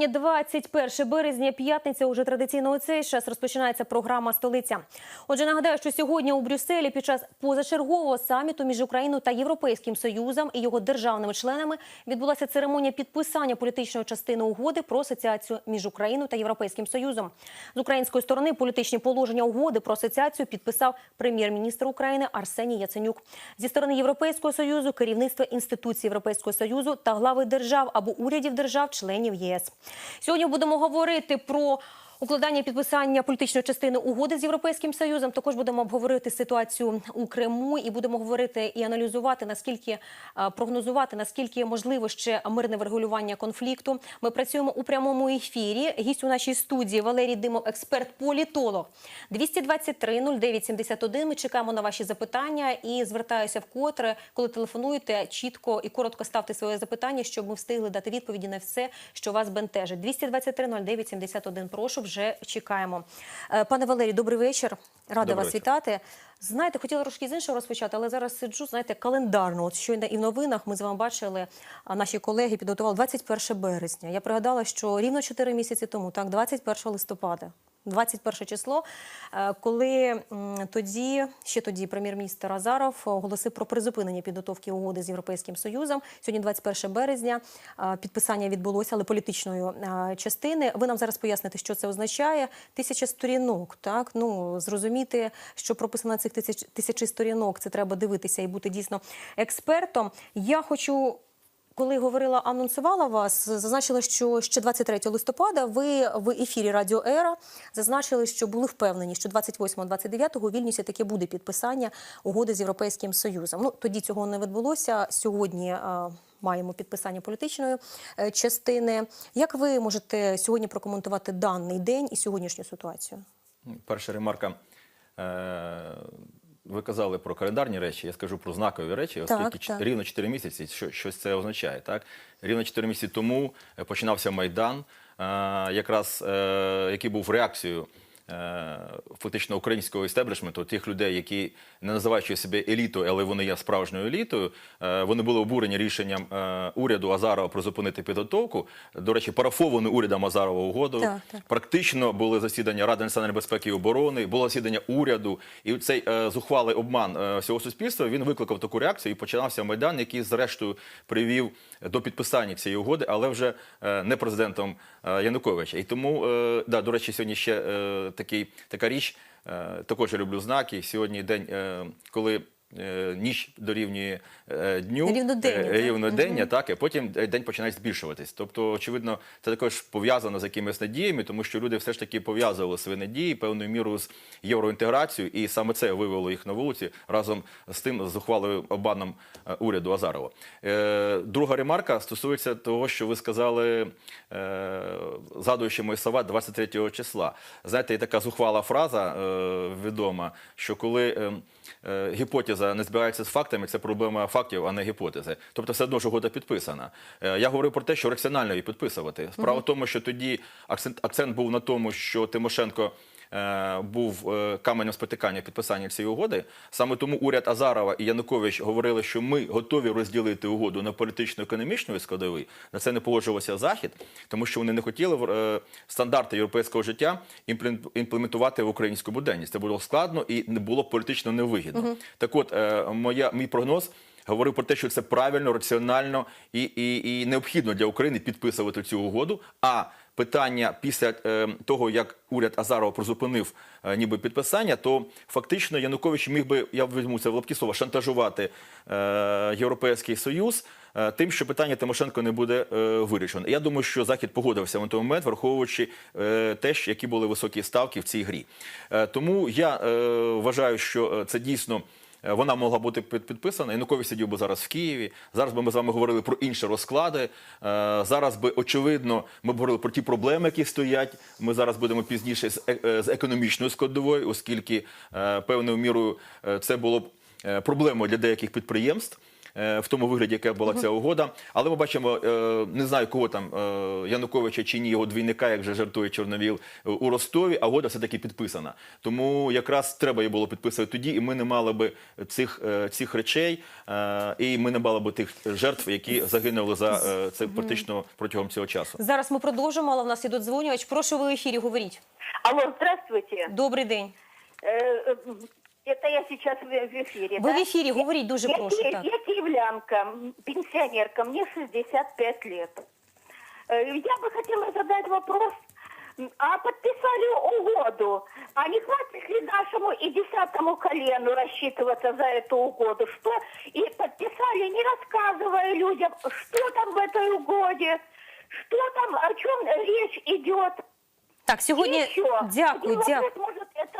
вітання. 21 березня, п'ятниця. Уже традиційно у цей час розпочинається програма Столиця. Отже, нагадаю, що сьогодні у Брюсселі під час позачергового саміту між Україною та Європейським Союзом і його державними членами відбулася церемонія підписання політичної частини угоди про асоціацію між Україною та Європейським Союзом. З української сторони політичні положення угоди про асоціацію підписав прем'єр-міністр України Арсеній Яценюк. Зі сторони Європейського союзу керівництво інституцій Європейського союзу та глави держав або урядів держав-членів ЄС. Сьогодні будемо говорити про укладання підписання політичної частини угоди з європейським союзом. Також будемо обговорити ситуацію у Криму і будемо говорити і аналізувати наскільки е, прогнозувати наскільки можливо ще мирне врегулювання конфлікту. Ми працюємо у прямому ефірі. Гість у нашій студії Валерій Димов, експерт-політолог. 223 09 71. Ми чекаємо на ваші запитання і звертаюся вкотре, коли телефонуєте, чітко і коротко ставте своє запитання, щоб ми встигли дати відповіді на все, що вас бентежить. 223 09 71. Прошу, вже чекаємо. Е, Пане Валерій, добрий вечір. Рада Добрий вас вечір. вітати. Знаєте, хотіла трошки з іншого розпочати, але зараз сиджу, знаєте, календарно. От щойно і в новинах ми з вами бачили, а наші колеги підготували 21 березня. Я пригадала, що рівно 4 місяці тому, так, 21 листопада. 21 число, е, коли тоді, ще тоді прем'єр-міністр Азаров оголосив про призупинення підготовки угоди з Європейським Союзом. Сьогодні 21 березня. е, Підписання відбулося, але політичної е, частини. Ви нам зараз поясните, що це означає. Тисяча сторінок, так ну зрозуміти, що прописано цих тисяч тисячі сторінок. Це треба дивитися і бути дійсно експертом. Я хочу. Коли говорила, анонсувала вас, зазначила, що ще 23 листопада ви в ефірі Радіо Ера зазначили, що були впевнені, що 28-29 у Вільнюсі таки буде підписання угоди з Європейським Союзом. Ну тоді цього не відбулося. Сьогодні е, маємо підписання політичної е, частини. Як ви можете сьогодні прокоментувати даний день і сьогоднішню ситуацію? Перша ремарка. Е, Ви казали про календарні речі, я скажу про знакові речі, Так, оскільки так. рівно 4 місяці, що, щось це означає. Так? Рівно 4 місяці тому е, починався Майдан, е, якраз е, який був реакцією фактично українського істеблішменту, тих людей, які не називаючи себе елітою, але вони є справжньою елітою. е, Вони були обурені рішенням е, уряду Азарова про зупинити підготовку. До речі, парафовану урядом Азарова угоду. Так, так. Практично були засідання Ради національної безпеки і оборони, було засідання уряду, і цей е, зухвалий обман е, всього суспільства він викликав таку реакцію і починався майдан, який зрештою привів до підписання цієї угоди, але вже е, не президентом е, Януковича. І тому е, да, до речі, сьогодні ще е, такий така річ. Е, також я люблю знаки. Сьогодні день, е, коли. Е, Ніч дорівнює е, дню Рівнодення, е, так? так, і потім день починає збільшуватись. Тобто, очевидно, це також пов'язано з якимись надіями, тому що люди все ж таки пов'язували свої надії певною мірою з євроінтеграцією, і саме це вивело їх на вулиці разом з тим з ухвалою обманом е, уряду Азарова. Друга ремарка стосується того, що ви сказали, згадуючи мої слова 23 числа. Знаєте, є така зухвала фраза відома, що коли е, е, гіпотеза не збирається з фактами, це проблема фактів, а не гіпотези. Тобто, все одно ж угода підписана. Е, Я говорив про те, що раціонально її підписувати. Справа в тому, що тоді акцент, акцент був на тому, що Тимошенко. Е, Був е, каменем спотикання підписання цієї угоди. Саме тому уряд Азарова і Янукович говорили, що ми готові розділити угоду на політично-економічної складові. На це не погоджувався Захід, тому що вони не хотіли е, стандарти європейського життя імплем- імплементувати в українську буденність. Це було складно і не було політично невигідно. Так, от моя мій прогноз. Говорив про те, що це правильно, раціонально і, і, і необхідно для України підписувати цю угоду. А питання після е, того, як уряд Азарова призупинив е, ніби підписання, то фактично Янукович міг би, я візьму це в лапки слова, шантажувати е, Європейський Союз е, тим, що питання Тимошенко не буде е, вирішено. Я думаю, що Захід погодився на той момент, враховуючи е, те, які були високі ставки в цій грі. Е, тому я е, вважаю, що е, це дійсно. Е, Вона могла бути під- підписана. Янукович сидів би зараз в Києві. Зараз би ми з вами говорили про інші розклади. Е, Зараз би очевидно ми б говорили про ті проблеми, які стоять. Ми зараз будемо пізніше з е- економічною складовою, оскільки певною мірою це було б проблемою для деяких підприємств. Е, в тому вигляді, яка була ця угода. Але ми бачимо, е, не знаю кого там е, Януковича чи ні, його двійника, як вже жартує Чорновіл у Ростові. А угода все таки підписана. Тому якраз треба її було підписувати тоді, і ми не мали би цих, цих речей, і ми не мали би тих жертв, які загинули за це практично протягом цього часу. Зараз ми продовжимо, але в нас іде дзвонювач. Прошу ви в ефірі, говоріть. Алло, здравствуйте. Добрий день. Э, э, Это я сейчас в в эфире, Ви да? в ефірі, говоріть дуже я, прошу. ки- Так. я киевлянка, м, пенсионерка, мне 65 лет. Э, Я бы хотела задать вопрос. М, А подписали угоду, а не хватит ли нашему и десятому колену рассчитываться за эту угоду? Что? И подписали, не рассказывая людям, что там в этой угоде, что там, о чем речь идет. Так, сьогодні И еще, дякую, один дякую.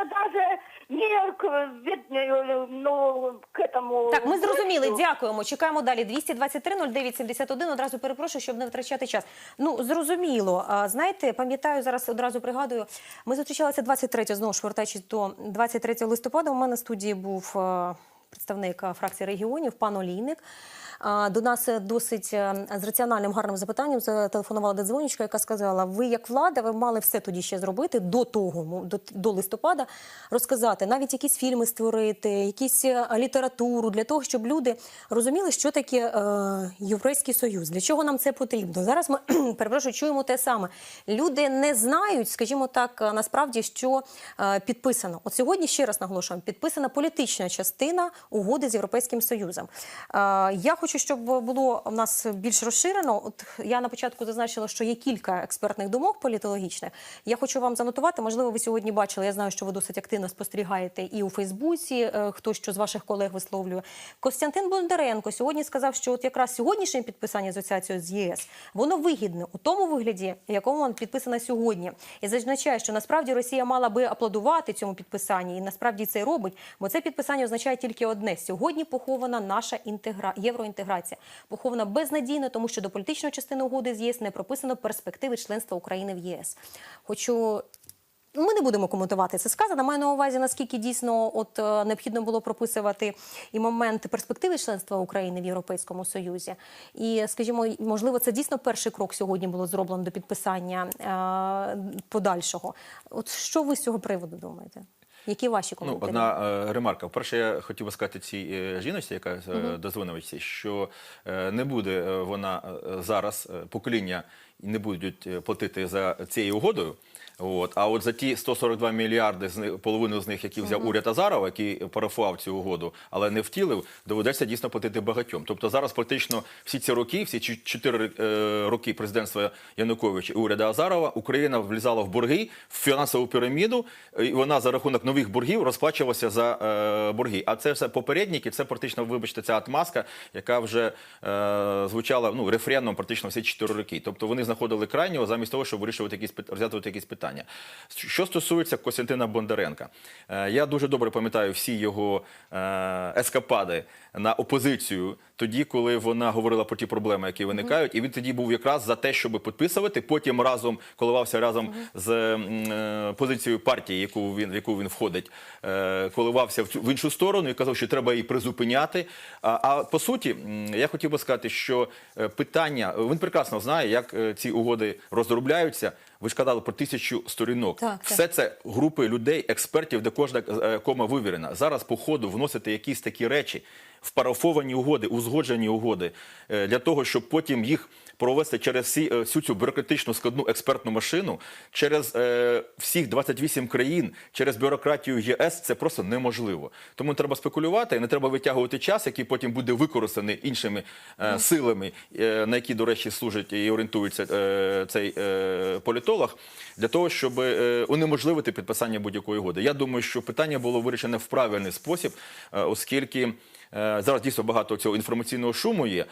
вопрос, Может, это даже не к, вид- э, ну, к этому... Так, ми зрозуміли, гостю. дякуємо. Чекаємо далі. 223 09 71. Одразу перепрошую, щоб не втрачати час. Ну, зрозуміло. А, знаєте, пам'ятаю, зараз одразу пригадую, ми зустрічалися 23, знову ж вертаючись до 23 листопада. У мене в студії був е, представник е, фракції регіонів, пан Олійник. До нас е, досить е, з раціональним гарним запитанням зателефонувала додзвонічка, яка сказала: ви як влада, ви мали все тоді ще зробити до того, до, до листопада, розказати, навіть якісь фільми створити, якісь е, літературу для того, щоб люди розуміли, що таке е, Європейський Союз, для чого нам це потрібно. Зараз ми перепрошую, чуємо те саме. Люди не знають, скажімо так, е, насправді, що е, підписано. От сьогодні ще раз наголошуємо, підписана політична частина угоди з Європейським Союзом. Е, я хочу, щоб було в нас більш розширено. От я на початку зазначила, що є кілька експертних думок політологічних. Я хочу вам занотувати. Можливо, ви сьогодні бачили. Я знаю, що ви досить активно спостерігаєте і у Фейсбуці. е, Хто що з ваших колег висловлює. Костянтин Бондаренко сьогодні сказав, що от якраз сьогоднішнє підписання асоціацією з ЄС воно вигідне у тому вигляді, якому воно підписано сьогодні, і зазначає, що насправді Росія мала би аплодувати цьому підписанні, і насправді це робить, бо це підписання означає тільки одне: сьогодні похована наша інтегра... євроінтеграція, похована безнадійно, тому що до політичної частини угоди з ЄС не прописано перспективи членства України в ЄС. Хочу ми не будемо коментувати це сказано. Маю на увазі, наскільки дійсно от е, необхідно було прописувати і момент перспективи членства України в Європейському Союзі. І, скажімо, можливо, це дійсно перший крок сьогодні було зроблено до підписання е, подальшого. От що ви з цього приводу думаєте? Які ваші Ну, одна е, ремарка. Перше, я хотів би сказати цій е, жіночці, яка е, дозвонилася, що е, не буде вона зараз покоління не будуть платити за цією угодою. От. А от за ті 142 мільярди, з них, половину з них, які взяв уряд Азарова, який парафував цю угоду, але не втілив, доведеться дійсно платити багатьом. Тобто зараз практично всі ці роки, всі ці чотири е, роки президентства Януковича і уряду Азарова, Україна влізала в борги, в фінансову піраміду, і вона за рахунок нових боргів розплачувалася за е, борги. А це все попередники, це практично, вибачте, ця отмазка, яка вже е, звучала ну, рефреном практично всі чотири роки. Тобто вони знаходили крайнього замість того, щоб вирішувати якісь пит- розглядувати якісь питання. Що стосується Костянтина Бондаренка, е, я дуже добре пам'ятаю всі його е, ескапади на опозицію тоді, коли вона говорила про ті проблеми, які виникають, і він тоді був якраз за те, щоб підписувати. Потім разом коливався разом з е, позицією партії, яку він в яку він входить, е, коливався в іншу сторону і казав, що треба її призупиняти. А, а по суті, я хотів би сказати, що е, питання він прекрасно знає, як ці угоди розробляються. Ви ж казали про тисячу сторінок. Так, так. Все це групи людей, експертів, де кожна кома вивірена. Зараз по ходу вносити якісь такі речі в парафовані угоди, узгоджені угоди, е, для того, щоб потім їх провести через всі, е, всю цю бюрократичну складну експертну машину, через е, всіх 28 країн, через бюрократію ЄС, це просто неможливо. Тому треба спекулювати, не треба витягувати час, який потім буде використаний іншими е, силами, е, на які, до речі, служить і орієнтується е, цей е, політолог, для того, щоб е, унеможливити підписання будь-якої угоди. Я думаю, що питання було вирішене в правильний спосіб, е, оскільки е, зараз дійсно багато цього інформаційного шуму є.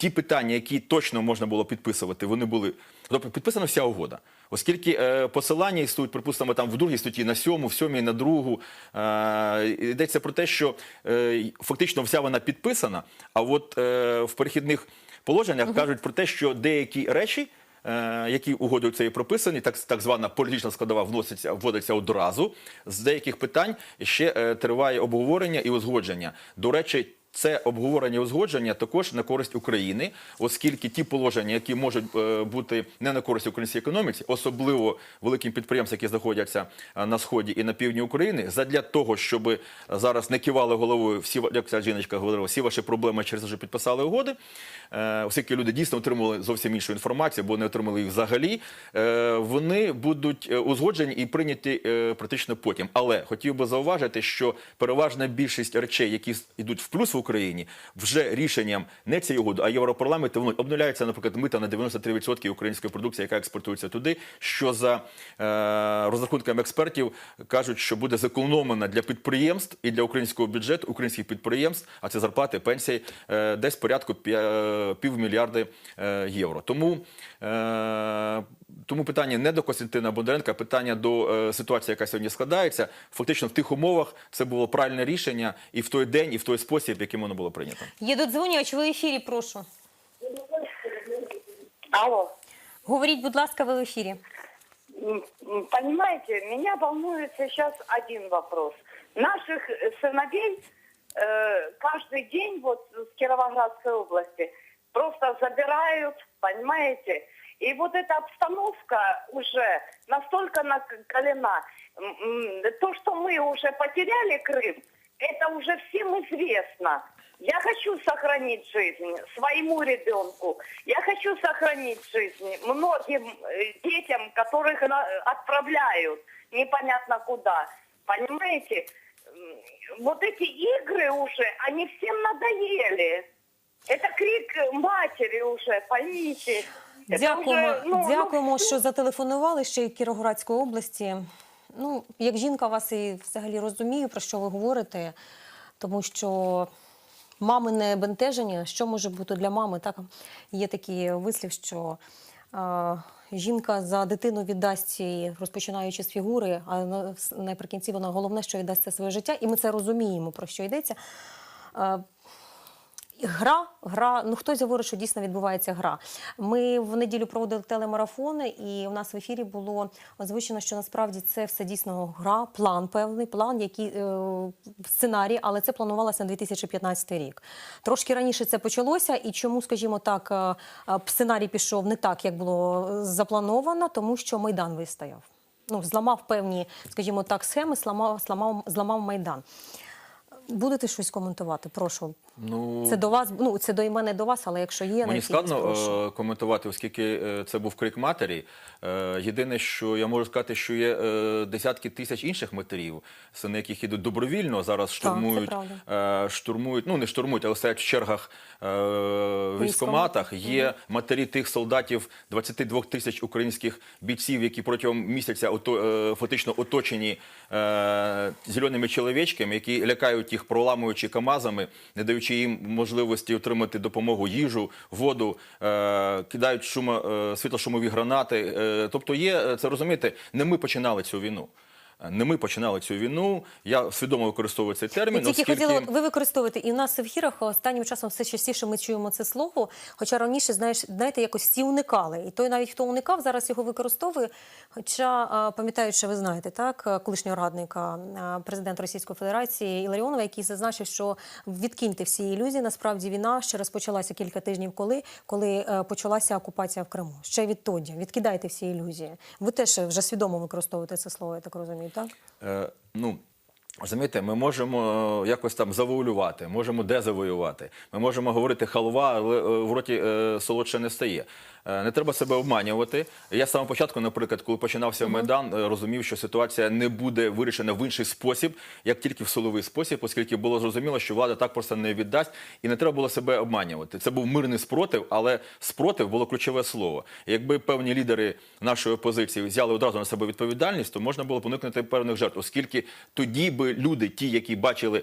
Ті питання, які точно можна було підписувати, вони були тобто підписана вся угода. Оскільки е, посилання існують, припустимо, там в другій статті на сьому, в сьомій на другу. Е, йдеться про те, що е, фактично вся вона підписана, а от е, в перехідних положеннях кажуть про те, що деякі речі. е, Які угодою це і прописані, так, так звана політична складова вноситься, вводиться одразу. З деяких питань ще е, триває обговорення і узгодження. До речі, це обговорення узгодження також на користь України, оскільки ті положення, які можуть е, бути не на користь українській економіці, особливо великим підприємствам, які знаходяться е, на сході і на півдні України, задля того, щоб зараз не кивали головою всі, як ця жіночка говорила, всі ваші проблеми через те, що підписали угоди, е, оскільки люди дійсно отримали зовсім іншу інформацію, бо не отримали їх взагалі. Вони будуть узгоджені і прийняті практично потім. Але хотів би зауважити, що переважна більшість речей, які йдуть в плюс в Україні, вже рішенням не цієї угоди, а Європарламенту воно обнуляється, наприклад, мита на 93% української продукції, яка експортується туди. Що за е, розрахунками експертів кажуть, що буде зекономлено для підприємств і для українського бюджету, українських підприємств, а це зарплати, пенсії, е, десь порядку півмільярди е, євро. Тому, е, тому питання не до Костянтина Бондаренка, питання до е, ситуації, яка сьогодні складається. Фактично в тих умовах це було правильне рішення і в той день, і в той спосіб, яким воно було прийнято. Є додзвонювач, ви в ефірі, прошу. Алло. Говоріть, будь ласка, ви в ефірі. М, м, Понимаете, меня волнует сейчас один вопрос. Наших э, сыновей э, каждый день вот с Кировоградской области просто забирают, понимаете? И вот эта обстановка уже настолько накалена. М, м, То, что мы уже потеряли Крым, это уже всем известно. Я хочу сохранить жизнь своему ребенку. Я хочу сохранить жизнь многим э, детям, которых на- отправляют непонятно куда. Понимаете? М, Вот эти игры уже, они всем надоели. Это крик матери уже, поймите. Это Дякуємо, уже, ну, ну, дякуємо, всё. що зателефонували ще й Кіровоградської області. Ну, як жінка вас і взагалі розумію, про що ви говорите, тому що мами не бентежені. Що може бути для мами? Так є такий вислів, що е, жінка за дитину віддасть розпочинаючи з фігури, а наприкінці вона головне, що віддасть це своє життя, і ми це розуміємо, про що йдеться. Е, Гра, гра, ну хтось говорить, що дійсно відбувається гра. Ми в неділю проводили телемарафони, і у нас в ефірі було озвучено, що насправді це все дійсно гра, план певний, план, який е, сценарій, але це планувалося на 2015 рік. Трошки раніше це почалося, і чому, скажімо так, е, е, сценарій пішов не так, як було е, заплановано, тому що майдан вистояв. Ну, зламав певні, скажімо так, схеми, зламав, зламав, зламав майдан. Будете щось коментувати? Прошу. Ну Це до вас, ну це до мене до вас, але якщо є Мені складно прошу. е, коментувати, оскільки е, це був крик матері. Е, Єдине, що я можу сказати, що є десятки тисяч інших матерів, сини яких ідуть добровільно, зараз штурмують, е, штурмують, ну не штурмують, але стоять в чергах в військоматах. Є матері тих солдатів, 22 тисяч українських бійців, які протягом місяця ото, фактично оточені зеленими чоловічками, які лякають їх, проламуючи камазами, не даючи їм можливості отримати допомогу, їжу, воду, е, кидають шумо, е, світлошумові гранати. Е, тобто є це розумієте, не ми починали цю війну. Е, Не ми починали цю війну. Я свідомо використовую цей термін. Я тільки оскільки... хотіла, ви використовуєте, і в нас в ефірах останнім часом все частіше ми чуємо це слово. Хоча раніше, знаєш, знаєте, якось всі уникали. І той навіть хто уникав, зараз його використовує. Хоча що ви знаєте, так колишнього радника президента Російської Федерації Іларіонова, який зазначив, що відкиньте всі ілюзії. Насправді війна ще розпочалася кілька тижнів, коли, коли е, почалася окупація в Криму. Ще відтоді. Відкидайте всі ілюзії. Ви теж вже свідомо використовуєте це слово, я так розумію, так? Е, ну, розумієте, ми можемо е, якось там завоювати, можемо дезавоювати. Ми можемо говорити халва, але е, в роті е, солодше не стає. Е, Не треба себе обманювати. Я з самого початку, наприклад, коли починався Майдан, е, розумів, що ситуація не буде вирішена в інший спосіб, як тільки в силовий спосіб, оскільки було зрозуміло, що влада так просто не віддасть, і не треба було себе обманювати. Це був мирний спротив, але спротив було ключове слово. Якби певні лідери нашої опозиції взяли одразу на себе відповідальність, то можна було б уникнути певних жертв, оскільки тоді би люди, ті, які бачили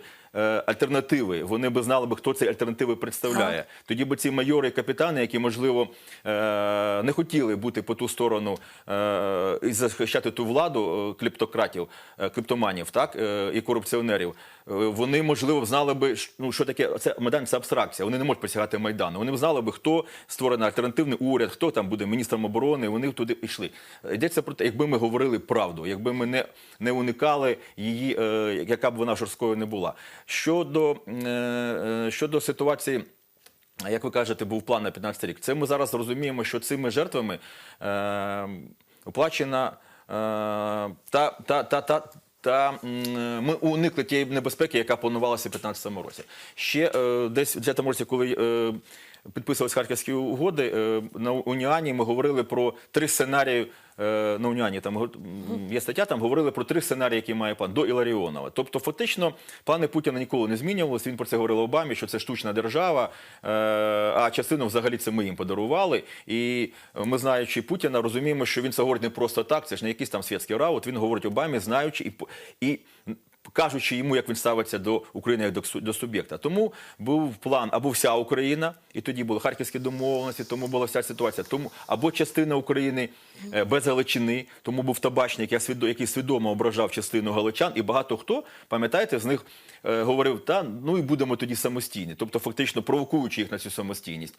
альтернативи, вони би знали би, хто ці альтернативи представляє. Тоді би ці майори і капітани, які можливо е, не хотіли бути по ту сторону е, і захищати ту владу е, клептократів, е, так е, і корупціонерів. е, Вони можливо знали би, ну що таке це майдан, це абстракція. Вони не можуть присягати майдану. Вони б знали би, хто створений альтернативний уряд, хто там буде міністром оборони. Вони туди йшли. Йдеться про те, якби ми говорили правду, якби ми не, не уникали її, е, яка б вона жорсткою не була. Щодо, е, е, щодо ситуації. Як ви кажете, був план на 15 рік. Це ми зараз розуміємо, що цими жертвами е, оплачена е, та, та, та, та, та ми уникли тієї небезпеки, яка планувалася в 2015 році. Ще е, десь в 2010 році, коли е, підписувалися харківські угоди, е, на Уніані ми говорили про три сценарії. е, На Уніані там є стаття, там говорили про три сценарії, які має план до Іларіонова. Тобто, фактично, плани Путіна ніколи не змінювалися. Він про це говорив Обамі, що це штучна держава, е, а частину взагалі це ми їм подарували. І ми, знаючи Путіна, розуміємо, що він це говорить не просто так, це ж не якийсь там світський раут. Він говорить Обамі, знаючи і і. Кажучи йому, як він ставиться до України як до, до суб'єкта. Тому був план або вся Україна, і тоді були харківські домовленості, тому була вся ситуація. Тому або частина України е, без Галичини, тому був табачник, який свідомо ображав частину галичан, і багато хто, пам'ятаєте, з них е, говорив, та ну і будемо тоді самостійні, тобто фактично провокуючи їх на цю самостійність.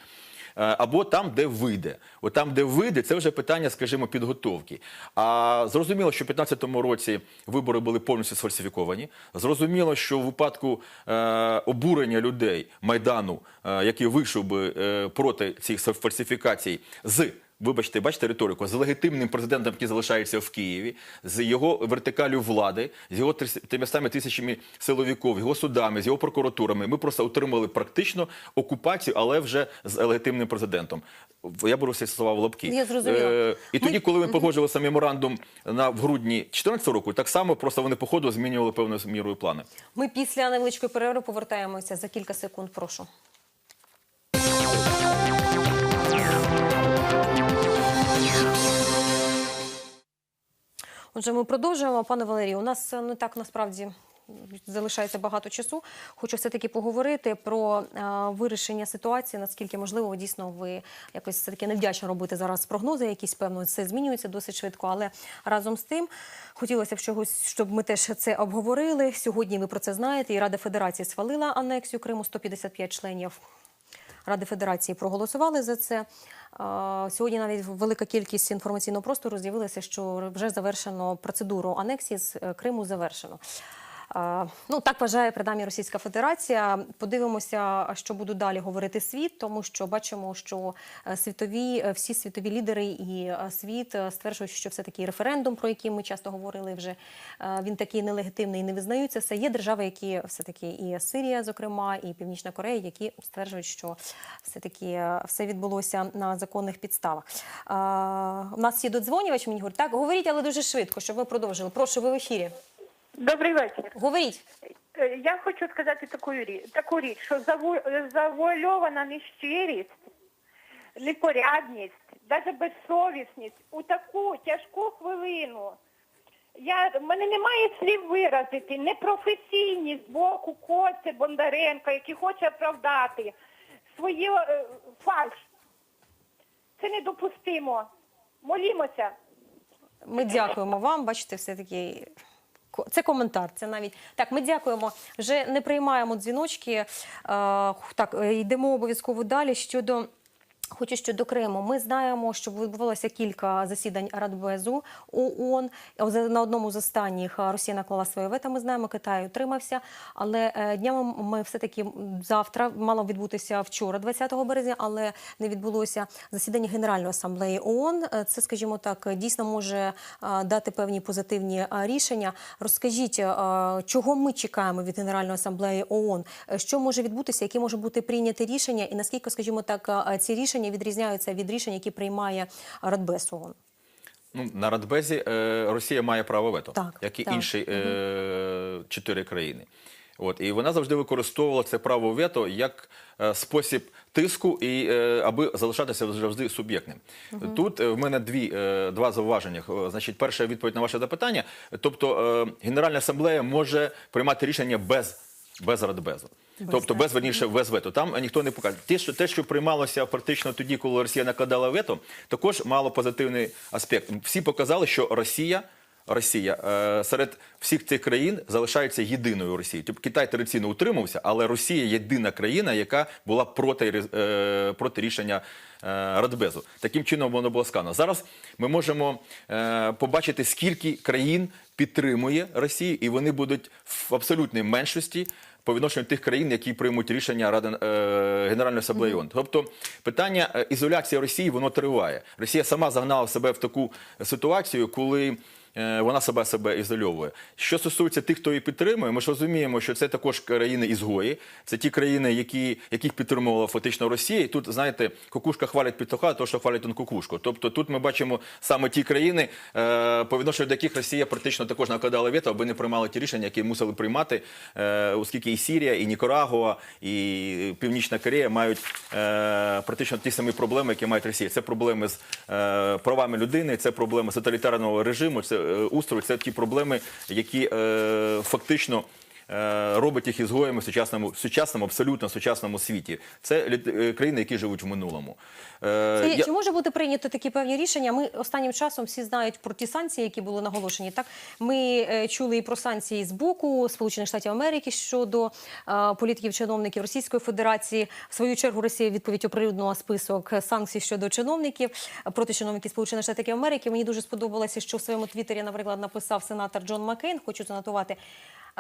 Е, Або там, де вийде. От там, де вийде, це вже питання, скажімо, підготовки. А зрозуміло, що в 2015 році вибори були повністю сфальсифіковані. Зрозуміло, що в випадку е, обурення людей майдану, е, який вийшов би проти цих фальсифікацій, з Вибачте, бачите риторику, з легітимним президентом, який залишається в Києві, з його вертикалю влади, з його 300 тисячами силовиків, його судами, з його прокуратурами. Ми просто отримали практично окупацію, але вже з легітимним президентом. Я беру всі слова в лапки. Я зрозуміла. Е, і тоді, коли ми погоджувалися меморандум на в грудні 2014 року, так само просто вони по ходу змінювали певною мірою плани. Ми після невеличкої перерви повертаємося за кілька секунд. Прошу. Отже, ми продовжуємо. Пане Валерію, у нас е, не так насправді залишається багато часу. Хочу все-таки поговорити про е, вирішення ситуації, наскільки можливо, дійсно, ви якось все-таки невдячно робити зараз прогнози, якісь певно, це змінюється досить швидко. Але разом з тим хотілося б чогось, щоб ми теж це обговорили. Сьогодні ви про це знаєте. І Рада Федерації схвалила анексію Криму 155 членів. Ради Федерації проголосували за це. Сьогодні навіть велика кількість інформаційного простору з'явилася, що вже завершено процедуру анексії з е, Криму завершено. Ну так вважає принаймні Російська Федерація. Подивимося, що буде далі говорити світ, тому що бачимо, що е, світові е, всі світові лідери і е, світ стверджують, що все таки референдум, про який ми часто говорили, вже він такий нелегітимний і не визнаються. Все є держави, які все таки і Сирія, зокрема, і Північна Корея, які стверджують, що все таки все відбулося на законних підставах. У нас є додзвонювач. Мені говорить, так говоріть, але дуже швидко, щоб ви продовжили. Прошу, ви в ефірі. Добрий вечір. Говоріть. Е, Я хочу сказати таку річ, таку річ, що заву- завуальована нещирість, непорядність, навіть безсовісність у таку тяжку хвилину. Я, в мене немає слів виразити, непрофесійність з боку Коця Бондаренка, який хоче оправдати свої е, фальш. Це недопустимо. Молімося. Ми дякуємо вам. Бачите, все таки. Це коментар. Це навіть так. Ми дякуємо. Вже не приймаємо дзвіночки. Е, так, е, йдемо обов'язково далі щодо. Хочу щодо Криму. Ми знаємо, що відбувалося кілька засідань Радбезу ООН. На одному з останніх Росія наклала своє вето. Ми знаємо, Китай утримався. Але е, днями ми все таки завтра мало відбутися вчора, 20 березня, але не відбулося засідання Генеральної асамблеї ООН. Е, Це, скажімо так, дійсно може дати певні позитивні рішення. Розкажіть, чого ми чекаємо від Генеральної асамблеї ООН? Е, Що може відбутися, які може бути прийняті рішення, і наскільки, скажімо так, ці рішення відрізняються від рішень, які приймає Радбез ООН? Ну, на Радбезі е, Росія має право вето, Так, як і так. інші е, чотири країни. От, і вона завжди використовувала це право вето як е, спосіб тиску, і, е, аби залишатися завжди суб'єктним. Тут е, в мене дві, е, два зауваження. Е, Значить, перша відповідь на ваше запитання. Тобто, е, Генеральна асамблея може приймати рішення без, без Радбезу. Тобто без верніше без вето. Там ніхто не покаже. Те, що те, що приймалося практично тоді, коли Росія накладала вето, також мало позитивний аспект. Всі показали, що Росія. Росія е, серед всіх цих країн залишається єдиною Росією. Тобто Китай традиційно утримався, але Росія єдина країна, яка була проти, е, проти рішення е, Радбезу. Таким чином воно було сказано. Зараз ми можемо побачити, скільки країн підтримує Росію, і вони будуть в абсолютній меншості по відношенню тих країн, які приймуть рішення Ради е, Генеральної асамблеї ООН. Тобто питання е, ізоляції Росії воно триває. Росія сама загнала себе в таку ситуацію, коли. Е, Вона себе себе ізольовує. Що стосується тих, хто її підтримує, ми ж розуміємо, що це також країни ізгої, це ті країни, які, яких підтримувала фактично Росія. І тут, знаєте, кукушка хвалить петуха, то що хвалить он кукушку. Тобто тут ми бачимо саме ті країни, е, по відношенню до яких Росія практично також накладала вето, аби не приймали ті рішення, які мусили приймати, е, оскільки і Сірія, і Нікарагуа, і Північна Корея мають практично ті самі проблеми, які мають Росія. Це проблеми з правами людини, це проблеми з тоталітарного режиму, це устрою, це ті проблеми, які е, фактично. Е, Робить їх ізгоями в сучасному, в сучасному, абсолютно сучасному світі. Це е, країни, які живуть в минулому. Е, Це, я- Чи може бути прийнято такі певні рішення? Ми останнім часом всі знають про ті санкції, які були наголошені. Так ми чули і про санкції з боку Сполучених Штатів Америки щодо політиків чиновників Російської Федерації. В свою чергу Росія відповідь оприлюднила список санкцій щодо чиновників проти чиновників Сполучених Штатів Америки. Мені дуже сподобалося, що в своєму твіттері, наприклад, написав сенатор Джон Маккейн. Хочу занотувати.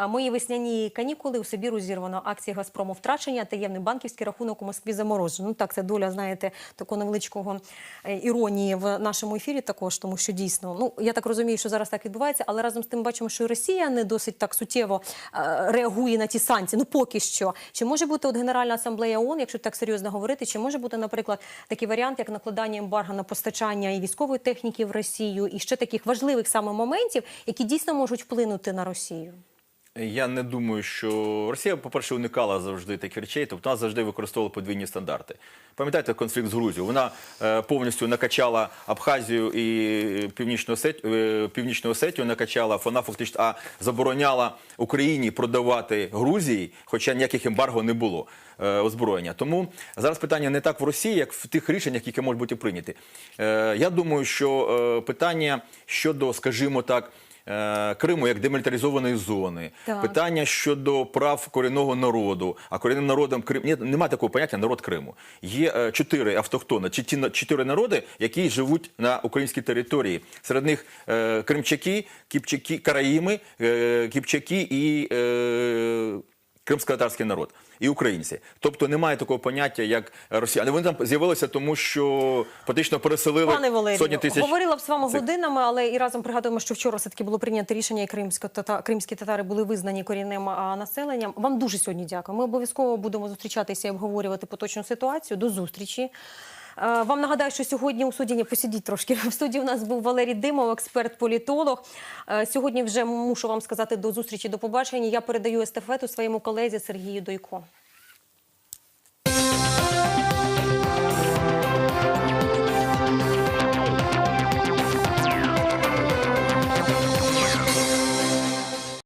Мої весняні канікули у Сибіру зірвано. Акції Газпрому втрачення, таємний банківський рахунок у Москві заморожено. Ну так, це доля, знаєте, такого невеличкого е, іронії в нашому ефірі. Також тому, що дійсно, ну я так розумію, що зараз так відбувається, але разом з тим бачимо, що Росія не досить так суттєво е, реагує на ті санкції. Ну поки що. Чи може бути от Генеральна асамблея ООН, якщо так серйозно говорити, чи може бути, наприклад, такий варіант, як накладання ембарго на постачання і військової техніки в Росію, і ще таких важливих саме моментів, які дійсно можуть вплинути на Росію? Я не думаю, що Росія, по-перше, уникала завжди таких речей, тобто вона завжди використовувала подвійні стандарти. Пам'ятаєте конфлікт з Грузією? Вона е, повністю накачала Абхазію і Північну Осетію, е, Північну Осетію накачала, вона фактично а забороняла Україні продавати Грузії, хоча ніяких ембарго не було е, озброєння. Тому зараз питання не так в Росії, як в тих рішеннях, які можуть бути прийняті. Е, я думаю, що е, питання щодо, скажімо так. Е, Криму як демілітаризованої зони, Так. питання щодо прав корінного народу. А корінним народом Крим ні, немає такого поняття народ Криму. Є е, чотири автохтони, чи ті чотири народи, які живуть на українській території. Серед них е, кримчаки, кіпчаки, караїми, е, кіпчаки і е, кримсько-татарський народ. І українці, тобто немає такого поняття, як росіяни. Вони там з'явилися, тому що фактично переселили Пане Валерію, сотні тисяч. говорила б з вами цих- годинами, але і разом пригадуємо, що вчора все таки було прийнято рішення, і кримсько тата кримські татари були визнані корінним населенням. Вам дуже сьогодні дякую. Ми обов'язково будемо зустрічатися і обговорювати поточну ситуацію. До зустрічі. Е, Вам нагадаю, що сьогодні у суді не посидіть трошки. В суді у нас був Валерій Димов, експерт-політолог. Е, Сьогодні вже мушу вам сказати до зустрічі, до побачення. Я передаю естафету своєму колезі Сергію Дойко.